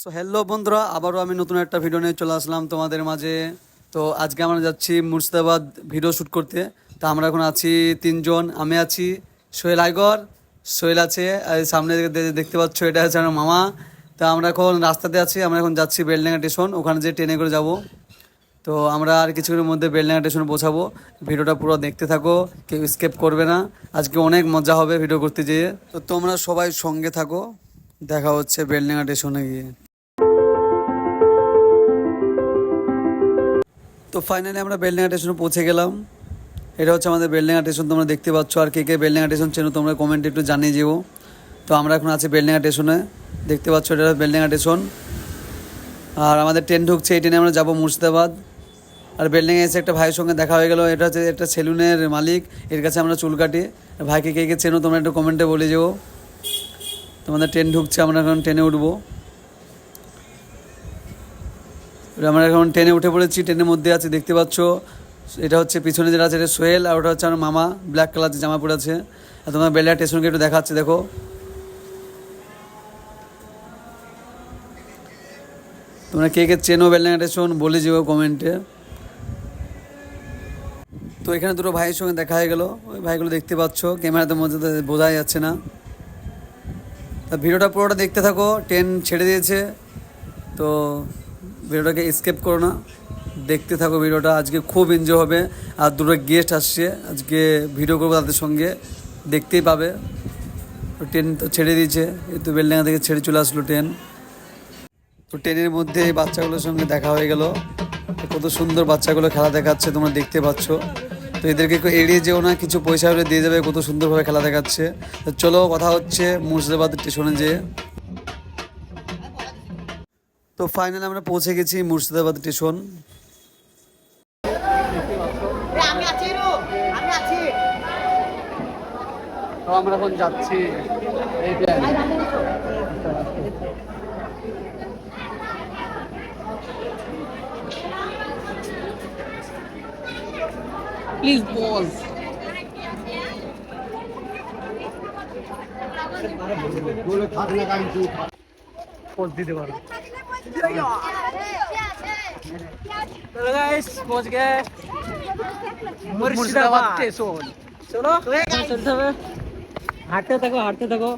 So hello বন্ধুরা, আবারও আমি নতুন একটা ভিডিও নিয়ে চলে আসলাম তোমাদের মাঝে। তো, আজকে আমরা যাচ্ছি মুর্শিদাবাদ ভিডিও শ্যুট করতে। তো আমরা এখন আছি তিনজন, আমি আছি সোহেল আইগর সোহেল আছে সামনে দেখতে পাচ্ছ, এটা আছে আমার মামা। তো আমরা এখন রাস্তাতে আছি, আমরা এখন যাচ্ছি বেলডাঙ্গা স্টেশন ওখানে যে ট্রেনে করে যাব। তো, আমরা আর কিছুক্ষণের মধ্যে বেলডাঙ্গা স্টেশনে পৌঁছাবো। ভিডিওটা পুরো দেখতে থাকো, কেউ স্কেপ করবে না। আজকে অনেক মজা হবে ভিডিও করতে যেয়ে। তো, তোমরা সবাই সঙ্গে থাকো। দেখা হচ্ছে বেলডাঙ্গা স্টেশনে গিয়ে। তো ফাইনালি আমরা বেলডাঙ্গা স্টেশনে পৌঁছে গেলাম। এটা হচ্ছে আমাদের বেলডাঙ্গা স্টেশন, তোমরা দেখতে পাচ্ছ। আর কে কে বেলডাঙ্গা স্টেশন চেনো, তোমরা কমেন্টে একটু জানিয়ে যেও। তো আমরা এখন আছি বেলডাঙ্গা স্টেশনে। দেখতে পাচ্ছ এটা বেলডাঙ্গা স্টেশন। আর আমাদের ট্রেন ঢুকছে, এই ট্রেনে আমরা যাব মুর্শিদাবাদ। আর বিল্ডিংয়ে এসে একটা ভাইয়ের সঙ্গে দেখা হয়ে গেল। এটা হচ্ছে একটা সেলুনের মালিক। এর কাছে আমরা চুল কাটি। ভাইকে কে কে চেনো, তোমরা একটু কমেন্টে বলে যেও। তোমাদের ট্রেন ঢুকছে, আমরা এখন ট্রেনে উঠবো। আমরা এখন ট্রেনে উঠে পড়েছি ট্রেনের মধ্যে আছে, দেখতে পাচ্ছ। এটা হচ্ছে পিছনে যেটা আছে, এটা সোহেল, আর ওটা হচ্ছে আমার মামা ব্ল্যাক কালার জামা পরে আছে। আর তোমার বেলা স্টেশনকে একটু দেখাচ্ছে, দেখো। তোমরা কে কে চেনো বেলডাঙ্গা স্টেশন, বলে যেও কমেন্টে। তো এখানে দুটো ভাইয়ের সঙ্গে দেখা হয়ে গেলো। ওই ভাইগুলো দেখতে পাচ্ছ, ক্যামেরাতে মধ্যে বোঝাই যাচ্ছে না। তা ভিডিওটা পুরোটা দেখতে থাকো ট্রেন ছেড়ে দিয়েছে, তো ভিডিওটাকে স্কেপ করো না, দেখতে থাকো ভিডিওটা, আজকে খুব এনজয় হবে, আর দুটো গেস্ট আসছে, আজকে ভিডিও করব তাদের সঙ্গে, দেখতেই পাবে ট্রেন তো ছেড়ে দিয়েছে, এই তো বেলডাঙ্গা থেকে ছেড়ে চলে আসলো ট্রেন তো ট্রেনের মধ্যে এই বাচ্চাগুলোর সঙ্গে দেখা হয়ে গেল কত সুন্দর বাচ্চাগুলো খেলা দেখাচ্ছে, তোমরা দেখতে পাচ্ছ। তো এদেরকে এড়িয়ে যেও না, কিছু পয়সা হলে দিয়ে যাবে, কত সুন্দরভাবে খেলা দেখাচ্ছে। তো চলো, কথা হচ্ছে মুর্শিদাবাদ স্টেশনে যেয়ে তো ফাইনালি আমরা পৌঁছে গেছি মুর্শিদাবাদ স্টেশন। আমরা এখন যাচ্ছি। প্লিজ পজ পজ দিতে পারো চলো গাইস পৌঁছ গए মুর্শিদাবাদ স্টেশন চলো চলতে হবে হাঁটতে থাকো হাঁটতে থাকো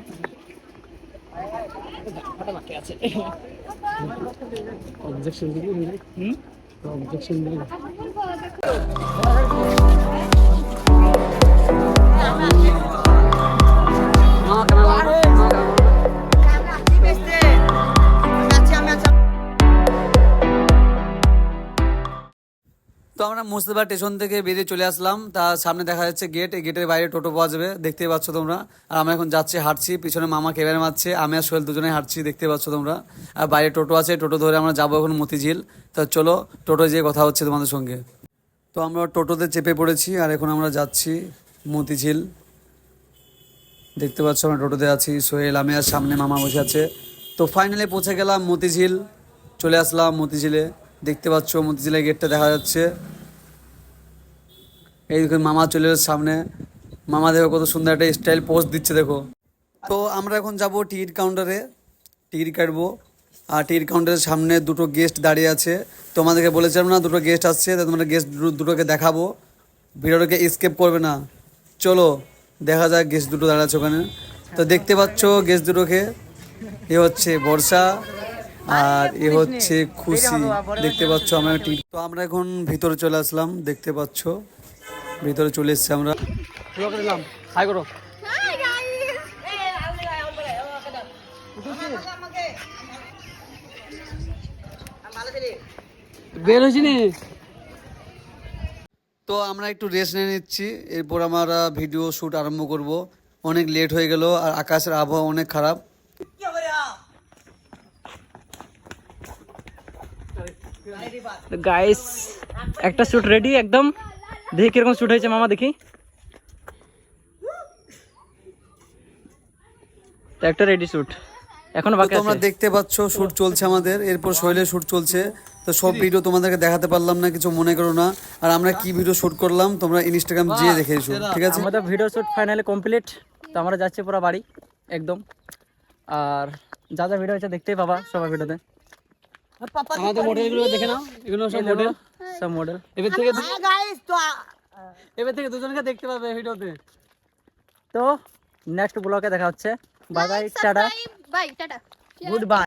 অবজেকশন দিবি হুম অবজেকশন দিবি তো আমরা মুর্শিদাবাদ স্টেশন থেকে বেরিয়ে চলে আসলাম। তার সামনে দেখা যাচ্ছে গেট এই গেটের বাইরে টোটো পাওয়া যাবে, দেখতেই পাচ্ছ তোমরা। আর আমরা এখন যাচ্ছি, হাঁটছি, পিছনে মামা ক্যামেরা মারছে, আমি আর সোহেল দুজনে হাঁটছি দেখতে পাচ্ছ তোমরা। আর বাইরে টোটো আছে, টোটো ধরে আমরা যাব এখন মতিঝিল। তো চলো, টোটো যেয়ে কথা হচ্ছে তোমাদের সঙ্গে। তো আমরা টোটোতে চেপে পড়েছি, আর এখন আমরা যাচ্ছি মতিঝিল। দেখতে পাচ্ছ আমরা টোটোতে আছি, সোহেল, আমি আর সামনে মামা বসে আছে। তো ফাইনালি পৌঁছে গেলাম মতিঝিল, চলে আসলাম মতিঝিলে। দেখতে পাচ্ছ মতিঝিলের গেটটা দেখা যাচ্ছে। এই দেখুন, মামা চলে এসেছে সামনে। মামা দেখো কত সুন্দর একটা স্টাইল পোস্ট দিচ্ছে, দেখো। তো আমরা এখন যাব টিকিট কাউন্টারে টিকিট কাটবো। আর টিকিট কাউন্টারের সামনে দুটো গেস্ট দাঁড়িয়ে আছে। তোমাদেরকে বলেছিলাম না, দুটো গেস্ট আসছে তো তোমরা গেস্ট দুটোকে দেখাবো। ভিডিওটাকে স্কেপ করবে না। চলো, দেখা যাক গেস্ট দুটো দাঁড়াচ্ছে ওখানে। তো দেখতে পাচ্ছ গেস্ট দুটোকে। এ হচ্ছে বর্ষা, আর এ হচ্ছে খুশি। দেখতে পাচ্ছ আমরা তো আমরা এখন ভিতরে চলে আসলাম, দেখতে পাচ্ছ। ভিতরে চলে এসেছি আমরা। হাই করো। বের হয়েছি তো আমরা একটু রেস্ট নিয়ে নিচ্ছি এরপর আমরা ভিডিও শ্যুট আরম্ভ করব। অনেক লেট হয়ে গেল আর আকাশের আবহাওয়া অনেক খারাপ। গাইস একটা শুট রেডি একদম? দেখি কীরকম শুট হয়েছে মামা দেখি। একটা রেডি শুট এখনও বাকি তোমরা দেখতে পাচ্ছ শুট চলছে আমাদের। এরপর শৈলের শুট চলছে। তো সব ভিডিও তোমাদেরকে দেখাতে পারলাম না কিছু মনে করো না। আর আমরা কি ভিডিও শুট করলাম তোমরা ইনস্টাগ্রাম যেয়ে দেখে এসো ঠিক আছে? আমাদের ভিডিও শুট ফাইনালি কমপ্লিট তো আমরা যাচ্ছি পুরো বাড়ি একদম। আর যা যা ভিডিও হচ্ছে দেখতেই পাবা সবার ভিডিওতে আমাদের মডেলগুলো দেখে নাও এগুলো সব মডেল সব মডেল এবার থেকে এবার থেকে দুজনকে দেখতে পাবে ভিডিওতে। তো নেক্সট ব্লগে দেখা হচ্ছে। Bye bye tata. Bye tata. Good bye